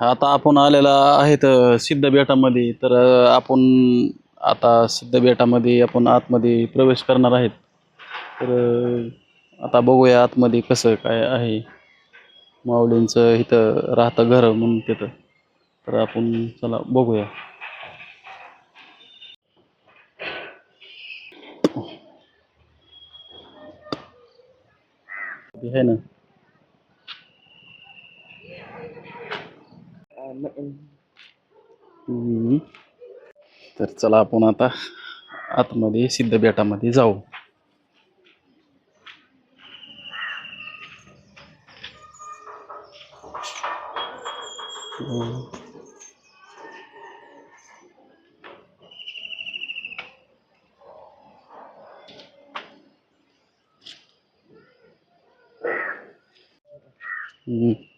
आता आपण आलेला आहेत सिद्धबेटामध्ये तर आपण आता सिद्धबेटामध्ये आपण आतमध्ये प्रवेश करणार आहेत. तर आता बघूया आतमध्ये कसं काय आहे. माऊलींचं इथं राहतं घर म्हणून तिथं. तर आपण चला बघूया. आहे ना. तर चला आपण आता आतमध्ये सिद्ध बेटामध्ये जाऊ. हम्म.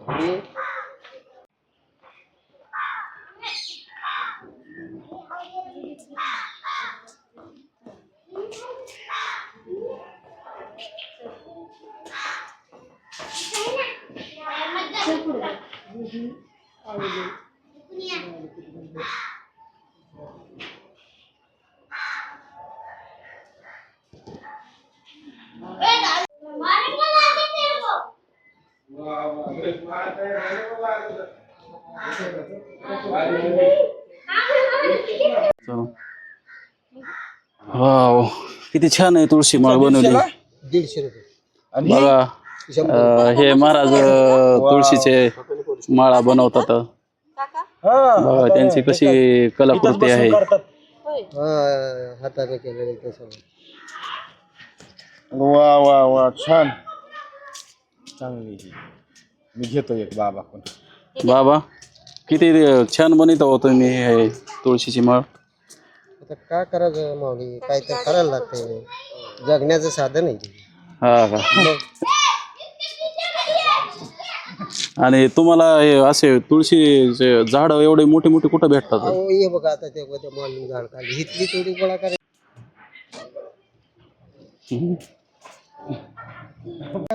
हम्म. चला. वाव किती छान आहे तुळशी माळ बनवली. दीडशे रुपये बघा अं, हे महाराज अं, तुळशीचे माळा बनवतात. बघा त्यांची कशी कलाकृती आहे. हा, हाताने केलेलं वा वा वा छान. चांगली ही. मी घेतो एक बाबा पण. बाबा किती छान बनवत हो तुम्ही हे तुळशीची माळ. आता काय करायचं माऊली? काय तर करायला लागतंय. जगण्याचं साधन आहे ते. हा का आणि तुम्हाला हे असे तुळशी झाड एवढे मोठे मोठे कुठं भेटतात? अहो, हे बघा आता ते त्या माऊली झाड काढली. हिथली थोडी गोळा करायची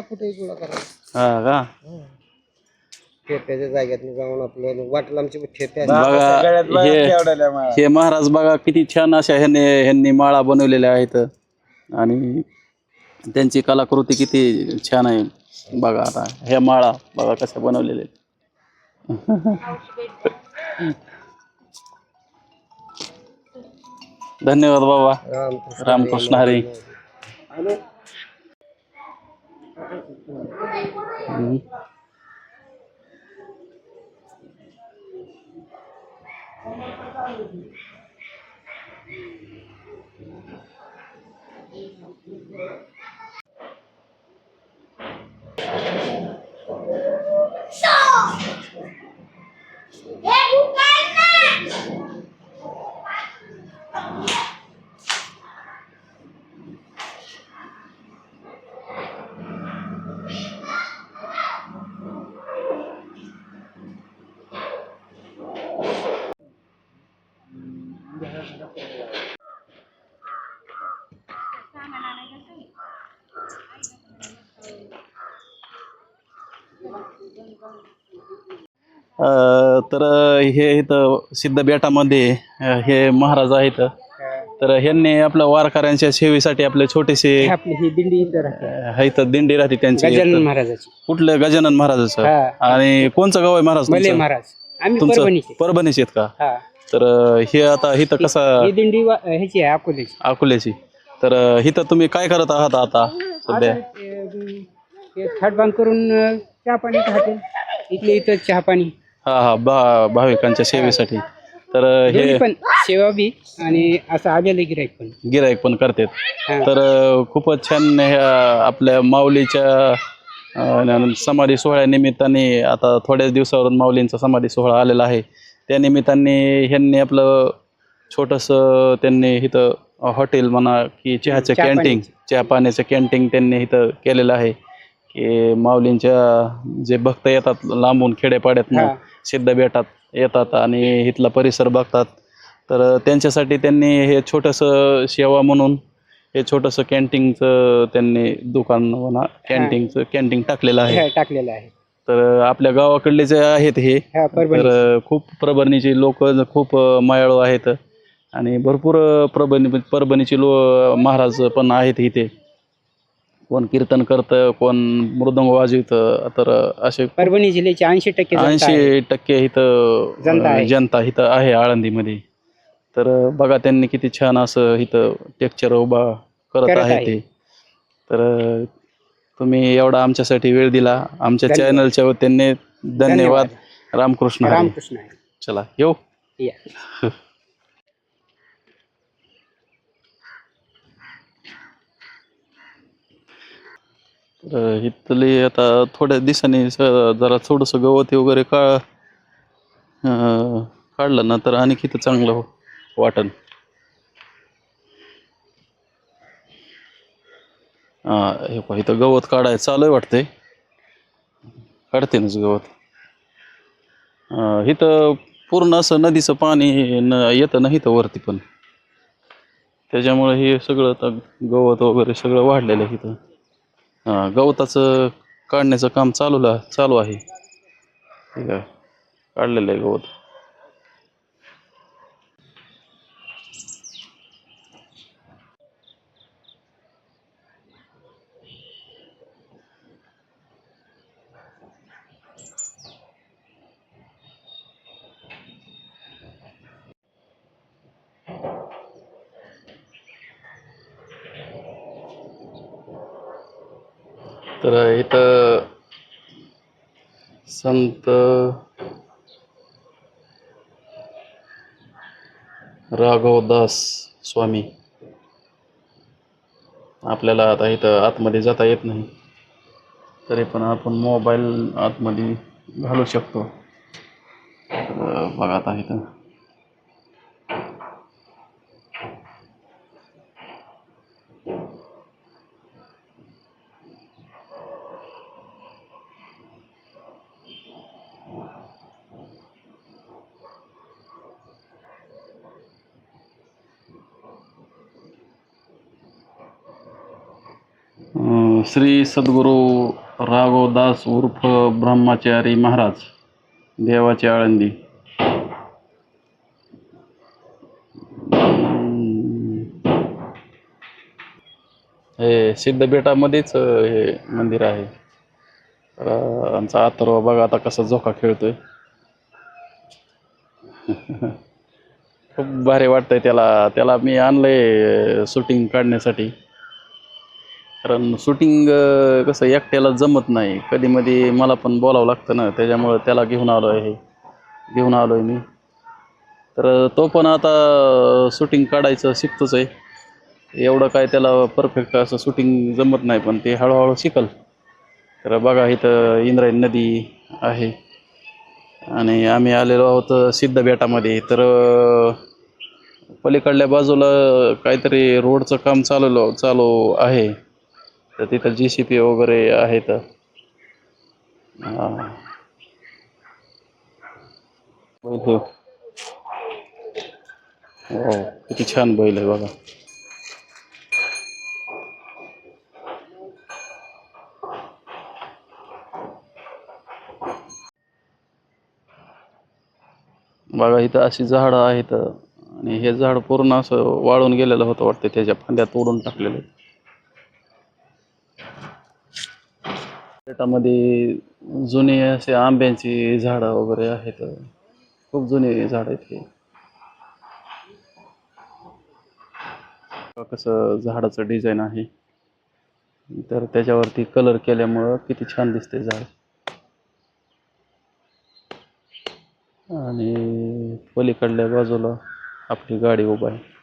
कुठेही गोळा करायचं हा का? ठेप्याच्या जाग्यात जाऊन आपलं वाटलं आमची ठेप्या बघा हे माळा. हे महाराज बघा किती छान अशा ह्यांनी ह्यांनी माळा बनवलेल्या आहेत. आणि त्यांची कलाकृती किती छान आहे. बघा आता ह्या माळा बघा कशा बनवलेल्या आहेत. धन्यवाद बाबा. रामकृष्ण रामकृष्ण हरी. हम्म. अ, तर हे इथं सिद्धबेटामध्ये अ, हे महाराज आहेत. तर ह्यांनी आपल्या वारकऱ्यांच्या सेवेसाठी आपले छोटेसे आपली ही दिंडी इथं राहते. अ, इथं दिंडी राहते त्यांची. गजानन महाराजाची. कुठलं? गजानन महाराजाचं. हा. आणि कोणचं गाव आहे महाराज तुमचं? महाराज. आम्ही तुमचं? परभणीचे. आहेत का? हा. तर हे आता इथं कसं ही दिंडी वा- ह्याची आहे अकोल्याची. अकोल्याची. तर इथं तुम्ही काय करत आहात आता सध्या? थाट बांध करून अं, चहा पाणी खाते. इथले इथं चहा पाणी. हा हा भा भाविकांच्या सेवेसाठी. तर दोन्ही हे पण सेवा बी आणि असं आलेलं गिराईक पण. गिराईक पण करतात. तर अ, खूपच छान ह्या आपल्या माऊलीच्या अं, समाधी सोहळ्यानिमित्ताने आता थोड्याच दिवसावरून माऊलींचा समाधी सोहळा आलेला आहे. त्या निमित्ताने ह्यांनी आपलं छोटंसं त्यांनी इथं हॉटेल म्हणा की चहाचं चहा कॅन्टीन चहा पाण्याचं कॅन्टीन त्यांनी इथं केलेलं आहे. की माऊलींच्या जे भक्त येतात लांबून खेडेपाड्यातनं हा. सिद्ध बेटात येतात आणि इथला परिसर बघतात. तर त्यांच्यासाठी त्यांनी हे छोटंसं सेवा म्हणून हे छोटंसं कॅन्टीनचं त्यांनी दुकान म्हणा कॅन्टीनचं कॅन्टीन टाकलेलं आहे. टाकलेलं आहे. तर आपल्या गावाकडले जे आहेत हे तर खूप परभणीचे लोक खूप मायाळू आहेत. आणि भरपूर परभणी परभणीचे लो महाराज पण आहेत इथे. कोण कीर्तन करतं कोण मृदंग वाजवितं तर असे परभणी जिल्ह्याचे ऐंशी टक्के. ऐंशी टक्के इथं जनता इथं आहे आळंदीमध्ये. तर बघा त्यांनी किती छान असं इथं टेक्चर उभा करत आहे. ते. तर तुम्ही एवढा आमच्यासाठी वेळ दिला. आमच्या. चॅनलच्या वतीने धन्यवाद. रामकृष्ण. रामकृष्ण चला येऊ. तर इथले आता थोड्या दिवसांनी स- जरा थोडंसं गवत वगैरे का काढलं ना तर आणि किती चांगलं हो- वाटन हा हे पहा इथं गवत काढायचं चालू आहे वाटतंय. काढते नाच गवत इथं पूर्ण असं नदीचं पाणी न येतं ना इथं वरती पण. त्याच्यामुळे हे सगळं आता गवत वगैरे सगळं वाढलेलं आहे इथं. हां गवताचं काढण्याचं काम चालूला चालू आहे. ठीक आहे. काढलेलं आहे गवत. तर इथं संत राघवदास स्वामी. आपल्याला आता इथं आतमध्ये जाता येत नाही. तरी पण आपण मोबाईल आतमध्ये घालू शकतो. बघा आता इथं अं, श्री सद्गुरू राघवदास उर्फ ब्रह्मचारी महाराज देवाची आळंदी. हे सिद्धबेटामध्येच हे मंदिर आहे. आमचा अथर्व बघा आता कसा झोका खेळतोय. खूप भारी वाटतंय त्याला. त्याला मी आणलंय शूटिंग काढण्यासाठी. कारण शूटिंग कसं एकट्याला जमत नाही. कधी मध्ये मला पण बोलावं लागतं ना त्याच्यामुळं त्याला घेऊन आलो आहे घेऊन आलो आहे मी. तर तो पण आता शूटिंग काढायचं शिकतोच आहे. एवढं काय त्याला परफेक्ट असं शूटिंग जमत नाही पण ते हळूहळू शिकल. तर बघा इथं इंद्रायणी नदी आहे. आणि आम्ही आलेलो आहोत सिद्ध बेटामध्ये. तर पलीकडल्या बाजूला काहीतरी रोडचं काम चालवलं चालू आहे. तर तिथं जी सी पी वगैरे आहेत हा. बैल हो किती छान बैल आहे बघा. बघा इथं अशी झाडं आहेत. आणि हे झाड पूर्ण असं वाळून गेलेलं होतं वाटतं त्याच्या फांद्या तोडून टाकलेले. शेतामध्ये जुने असे आंब्याची झाडं वगैरे आहेत. खूप जुने झाड आहेत हे. कसं झाडाचं डिझाईन आहे. तर त्याच्यावरती कलर केल्यामुळं किती छान दिसते झाड. आणि पलीकडल्या बाजूला आपली गाडी उभा आहे.